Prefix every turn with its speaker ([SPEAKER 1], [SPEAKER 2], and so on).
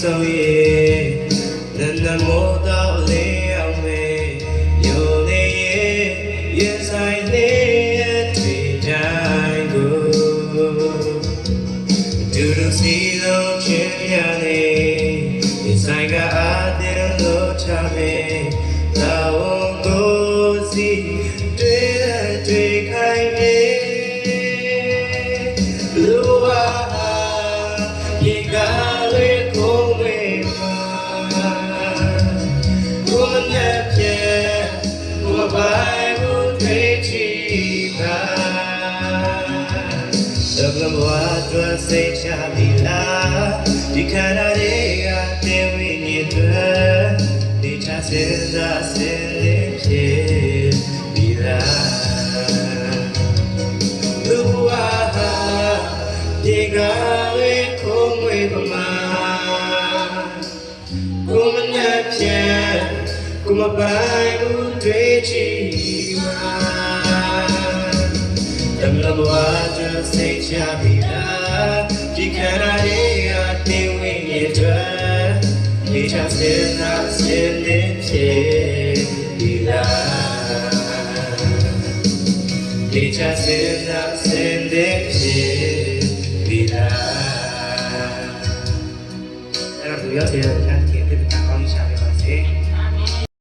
[SPEAKER 1] ကိုပြီးဆုံးရဲ့နန္ဒမောတော်လေးအောင်မေယိုနေရဲ့ရဲ့ဆိုင်လေးရဲ့တွေ့တိုင်းကိုဒူဒူစီလုံးချင်ရနေဒီဆိုင်ကအားတဲ့လို့ချမေ la voix se chavila di cararea te vinietă di chaseza se lepie bila Lua di gare cum e pama cum ne pie cum bai u treci mai a moagă se cea vina Și cărarea te uimedă Nici astfel astfel de ce vina Nici astfel astfel de ce vina Era duioasă, era duioasă, era duioasă, era duioasă, era duioasă,